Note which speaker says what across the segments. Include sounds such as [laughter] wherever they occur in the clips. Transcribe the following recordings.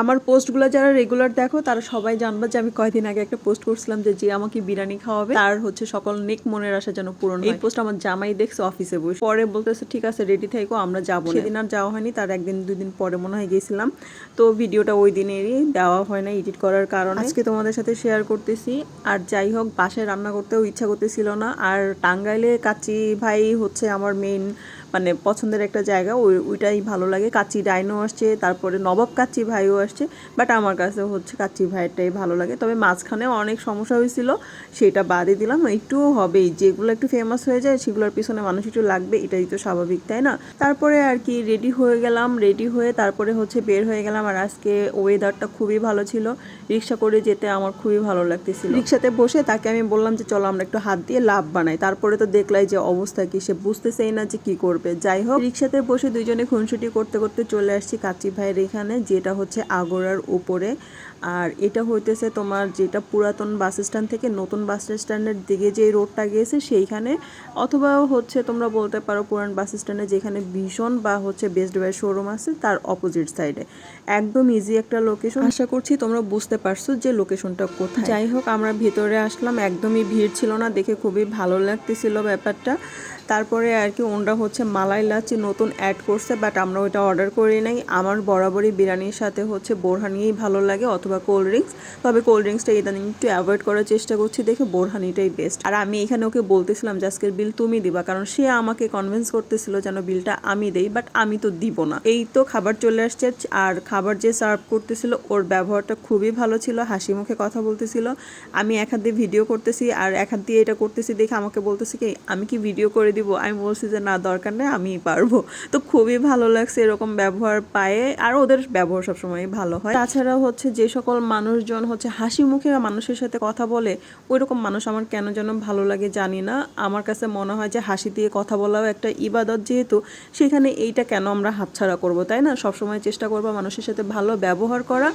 Speaker 1: আমার পোস্টগুলো যারা রেগুলার দেখো তারা সবাই জানবে যে আমি কয়দিন আগে একটা পোস্ট করছিলাম যে যে আমাকে বিরিয়ানি খাওয়াবে। তার হচ্ছে সকল নেক মনের আশা যেন পূরণ এই পোস্ট আমার জামাই দেখছে অফিসে বসে। পরে বলতেছে ঠিক আছে রেডি থাকো আমরা যাব। সেদিন আর যাওয়া হয়নি তার একদিন দুই দিন পরে মনে হয় গেছিলাম। তো ভিডিওটা ওই দিনেরই দেওয়া হয় না এডিট করার কারণে। আজকে তোমাদের সাথে শেয়ার করতেছি। আর যাই হোক বাসায় রান্না করতেও ইচ্ছা করতেছিল না। আর টাঙ্গাইলে কাচি ভাই হচ্ছে আমার মেইন মানে পছন্দের একটা জায়গা, ওই, ওইটাই ভালো লাগে। কাচ্চি ডাইনো আসছে, তারপরে নবাব কাচ্চি ভাইও আসছে, বাট আমার কাছে হচ্ছে কাচ্চি ভাইটাই ভালো লাগে। তবে মাঝখানে অনেক সমস্যা হয়েছিল, সেটা বাদই দিলাম। একটুও হবেই, যেগুলো একটু ফেমাস হয়ে যায়, সেগুলোর পিছনে মানুষ একটু লাগবে, এটাই তো স্বাভাবিক, তাই না? তারপরে আর কি রেডি হয়ে গেলাম রেডি হয়ে তারপরে হচ্ছে বের হয়ে গেলাম। আর আজকে ওয়েদারটা খুবই ভালো ছিল, রিক্সা করে যেতে আমার খুবই ভালো লাগতেছিল। রিক্সাতে বসে তাকে আমি বললাম যে, চলো আমরা একটু হাত দিয়ে লাভ বানাই। তারপরে তো দেখলাই যে অবস্থা কি, সে বুঝতেছেই না যে কি করবে। যাই হোক, রিক্সাতে বসে দুজনে খুনসুটি করতে করতে চলে আসছি কাচি ভাইয়ের এখানে, যেটা হচ্ছে আগোড়ার উপরে। আর এটা হইতেছে তোমার যেটা পুরাতন বাস স্ট্যান্ড থেকে নতুন বাস স্ট্যান্ডের দিকে যে রোডটা গিয়েছে সেইখানে, অথবা হচ্ছে তোমরা বলতে পারো পুরান বাস স্ট্যান্ডে যেখানে ভীষণ বা হচ্ছে বেস্ট বাই শোরুম আছে, তার অপোজিট সাইডে একদম ইজি একটা লোকেশন আশা করছি তোমরা বুঝতে পারছ যে লোকেশনটা কোথায়। যাই হোক, আমরা ভিতরে আসলাম, একদমই ভিড় ছিল না, দেখে খুবই ভালো লাগতেছিল ব্যাপারটা। তারপরে আর কি ওনরা হচ্ছে মালাই লাচি নতুন অ্যাড করছে বাট আমরা ওইটা অর্ডার করি নাই। আমার বরাবরই বিরিয়ানির সাথে হচ্ছে বোরহানিই ভালো লাগে, অথবা কোল্ড ড্রিঙ্কস তবে কোল্ড ড্রিঙ্কসটা ইদানিং একটু অ্যাভয়েড করার চেষ্টা করছি, দেখে বোরহানিটাই বেস্ট আর আমি এখানে ওকে বলতেছিলাম যে আজকের বিল তুমি দিবা, কারণ সে আমাকে কনভিন্স করতেছিল যেন বিলটা আমি দেই বাট আমি তো দিব না। এই তো খাবার চলে আসছে, আর খাবার যে সার্ভ করতেছিল, ওর ব্যবহারটা খুবই ভালো ছিল, হাসি মুখে কথা বলতেছিল। আমি এক হাত দিয়ে ভিডিও করতেছি, আর এক হাত দিয়ে এটা করতেছি দেখে আমাকে বলতেছে কি, আমি কি ভিডিও করে দিব? আমি বলছি যে, না, দরকার নেই আমি পারব। তো খুবই ভালো লাগছে এরকম ব্যবহার পায়ে, আর ওদের ব্যবহার সবসময় ভালো হয়। তাছাড়া হচ্ছে যে মানুষজন হচ্ছে হাসি মুখে মানুষের সাথে কথা বলে ওই রকম মানুষ আমার কেন যেন ভালো লাগে জানি না। আমার কাছে মনে হয় যে হাসি দিয়ে কথা বলাও একটা ইবাদত যেহেতু, সেখানে এইটা কেন আমরা হাতছাড়া করব, তাই না? সবসময় চেষ্টা করব মানুষের সাথে ভালো ব্যবহার করা,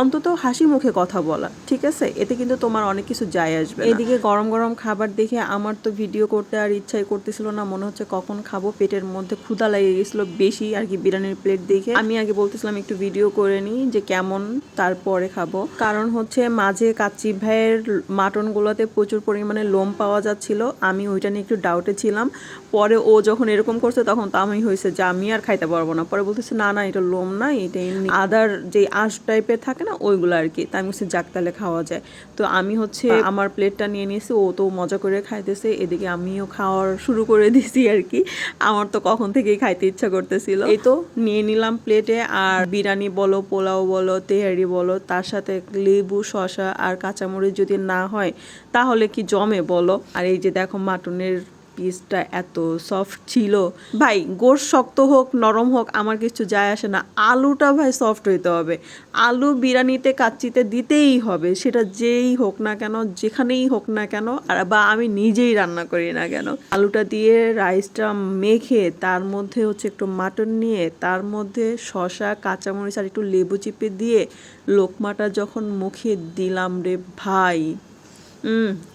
Speaker 1: অন্তত হাসি মুখে কথা বলা, ঠিক আছে? এতে কিন্তু তোমার অনেক কিছু যায় আসবে। এদিকে গরম গরম খাবার দেখে আমার তো ভিডিও করতে আর ইচ্ছাই করতেছিল না, মনে হচ্ছে কখন খাব, পেটের মধ্যে ক্ষুধা লেগে গেছিল বেশি আর কি, বিরিয়ানির প্লেট দেখে। আমি আগে বলতেছিলাম একটু ভিডিও করে নিই যে কেমন, তারপরে খাব। কারণ হচ্ছে মাঝে কাচ্চি ভাইয়ের মাটনগুলোতে প্রচুর পরিমাণে লোম পাওয়া যাচ্ছিল। আমি ওইটা নিয়ে একটু ডাউটে ছিলাম। পরে ও যখন এরকম করছে তখন তো আমি হয়েছে যে আমি আর খাইতে পারব না। পরে বলতেছে না না এটা লোম না এটা এমনি আদার যে আঁশ টাইপের থাকে না ওইগুলো আর কি। তাই আমি হচ্ছে যাক তাহলে খাওয়া যায়। তো আমি হচ্ছে আমার প্লেটটা নিয়ে নিয়েছি ও তো মজা করে খাইতেছে। এদিকে আমিও খাওয়ার শুরু করে দিছি আর কি। আমার তো কখন থেকেই খাইতে ইচ্ছা করতেছিল। এই তো। নিয়ে নিলাম প্লেটে আর বিরিয়ানি বলো পোলাও বলো তেহারি বলো তার সাথে লেবু শশা আর কাঁচামরিচ যদি না হয়, তাহলে কি জমে বলো? আর এই যে দেখো, মাটনের পিসটা এত সফট ছিল। ভাই, গোশ শক্ত হোক, নরম হোক, আমার কিছু যায় আসে না। আলুটা ভাই সফট হইতে হবে। আলু বিরিয়ানিতে, কাচ্চিতে দিতেই হবে। সেটা যেই হোক না কেন, যেখানেই হোক না কেন, আর বা আমি নিজেই রান্না করি না কেন। আলুটা দিয়ে রাইসটা মেখে, তার মধ্যে হচ্ছে একটু মাটন নিয়ে, তার মধ্যে শশা কাঁচামরিচ আর একটু লেবু চিপে দিয়ে, লোকমাটা যখন মুখে দিলাম রে ভাই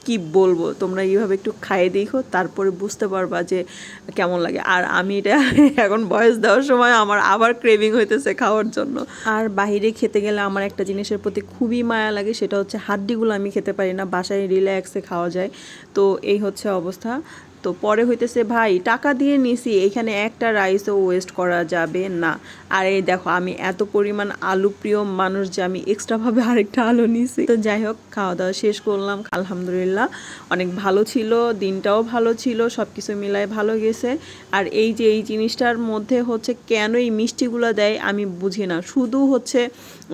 Speaker 1: কি বলব? তোমরা এইভাবে একটু খাইয়ে দেখো, তারপরে বুঝতে পারবা যে কেমন লাগে। আর আমি এটা [laughs] এখন বয়স দেওয়ার সময় আমার আবার ক্রেভিং হইতেছে খাওয়ার জন্য। আর বাহিরে খেতে গেলে আমার একটা জিনিসের প্রতি খুবই মায়া লাগে, সেটা হচ্ছে হাড্ডিগুলো আমি খেতে পারি না, বাসায় রিল্যাক্সে খাওয়া যায়। তো এই হচ্ছে অবস্থা। তো পরে হইতেছে, ভাই, টাকা দিয়ে নিছি, এখানে একটা রাইসও ওয়েস্ট করা যাবে না। আর এই দেখো, আমি এত পরিমাণ আলু প্রিয় মানুষ যে আমি এক্সট্রাভাবে আরেকটা আলু নিছি। তো যাই হোক খাওয়া দাওয়া শেষ করলাম, আলহামদুলিল্লাহ। অনেক ভালো ছিল, দিনটাও ভালো ছিল সব কিছু মিলায় ভালো গেছে। আর এই যে, এই জিনিসটার মধ্যে হচ্ছে কেন এই মিষ্টিগুলো দেয়, আমি বুঝি না। শুধু হচ্ছে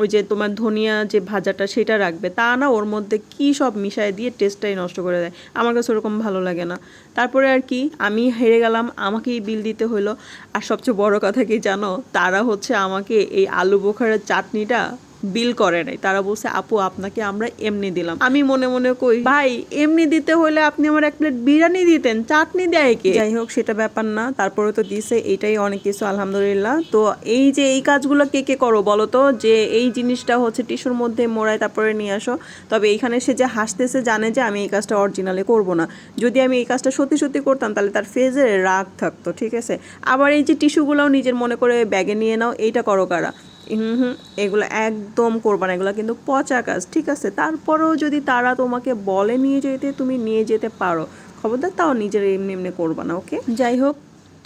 Speaker 1: ওই যে তোমার ধনিয়া যে ভাজাটা, সেটা রাখবে। তা না, ওর মধ্যে কি সব মিশায় দিয়ে টেস্টটাই নষ্ট করে দেয়। আমার কাছে ওরকম ভালো লাগে না। তারপরে আর কি আমি হেরে গেলাম আমাকেই বিল দিতে হলো আর সবচেয়ে বড় কথা কি জানো? তারা হচ্ছে আমাকে এই আলু বোখারের চাটনিটা বিল করে নাই। তারা বলছে, আপু, আপনাকে আমরা এমনি দিলাম। আমি মনে মনে কই, ভাই, এমনি দিতে হলে আপনি আমার এক প্লেট বিরিয়ানি দিতেন, চাটনি দেয় কে? যাই হোক, সেটা ব্যাপার না তারপরে তো দিছে এটাই অনেক কিছু, আলহামদুলিল্লাহ। তো এই যে এই কাজগুলো কে কে করো বলো তো? যে এই জিনিসটা হচ্ছে টিস্যুর মধ্যে মোড়ায় তারপরে নিয়ে আসো। তবে এইখানে সে যে হাসতেছে, জানে যে আমি এই কাজটা অরিজিনালে করব না। যদি আমি এই কাজটা সত্যি সত্যি করতাম, তাহলে তার ফেজে রাগ থাকতো, ঠিক আছে? আবার এই যে টিস্যুগুলোও নিজের মনে করে ব্যাগে নিয়ে নাও, এইটা করো কারা? হুম এগুলো একদম করবা না, এগুলো কিন্তু পচা কাজ, ঠিক আছে? তারপরেও যদি তারা তোমাকে বলে নিয়ে যেতে, তুমি নিয়ে যেতে পারো। খবরদার, তাও নিজের এমনি এমনি করবা না, ওকে? যাই হোক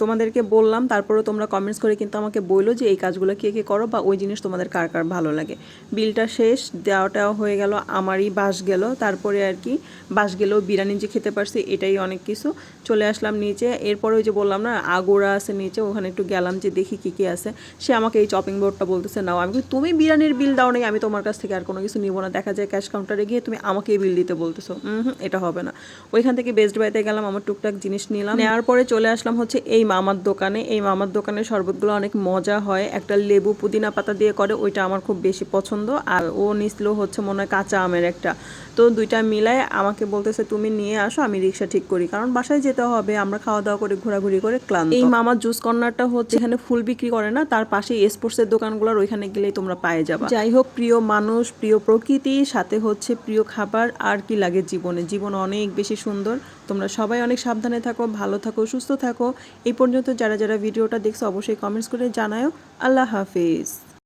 Speaker 1: তোমাদেরকে বললাম তারপরেও তোমরা কমেন্টস করে কিন্তু আমাকে বলল যে এই কাজগুলো কে কে করো বা ওই জিনিস তোমাদের কার কার ভালো লাগে। বিলটা শেষ দেওয়াটাও হয়ে গেল আমারই বাস গেল। তারপরে আর কি বাস গেলেও বিরিয়ানি যে খেতে পারছি এটাই অনেক কিছু। চলে আসলাম নিচে এরপরে ওই যে বললাম না আগোড়া আছে নিচে ওখানে একটু গেলাম যে দেখি কী কী আছে। সে আমাকে এই চপিং বোর্ডটা বলতেছে নাও। আমি তুমি বিরিয়ানির বিল দাও নাই আমি তোমার কাছ থেকে আর কোনো কিছু নিব না। দেখা যায় ক্যাশ কাউন্টারে গিয়ে তুমি আমাকেই বিল দিতে বলতেছো। হুম এটা হবে না। ওইখান থেকে বেস্ট বাইতে গেলাম আমার টুকটাক জিনিস নিলাম। নেওয়ার পরে চলে আসলাম হচ্ছে এই মামার দোকানে এই মামার দোকানের শরবতগুলো অনেক মজা হয়। একটা লেবু পুদিনা পাতা দিয়ে করে ওইটা আমার খুব বেশি পছন্দ। আর ও নিছিল হচ্ছে মনে হয় কাঁচা আমের একটা। তো দুইটা মিলায় আমাকে বলতেছে তুমি নিয়ে আসো আমি রিক্সা ঠিক করি। কারণ বাসায় যেতে হবে আমরা খাওয়া দাওয়া করে ঘোরাঘুরি করে ক্লান্ত। এই মামার জুস কর্নারটা হচ্ছে এখানে ফুল বিক্রি করে না তার পাশে স্পোর্টসের দোকানগুলোর ওইখানে গেলেই তোমরা পায়ে যাবে। যাই হোক প্রিয় মানুষ প্রিয় প্রকৃতি সাথে হচ্ছে প্রিয় খাবার আর কি লাগে জীবনে? জীবন অনেক বেশি সুন্দর। তোমরা সবাই অনেক সাবধানে থাকো ভালো থাকো সুস্থ থাকো। এই পর্যন্ত যারা যারা ভিডিওটা দেখছ অবশ্যই কমেন্টস করে জানাও আল্লাহ হাফিজ।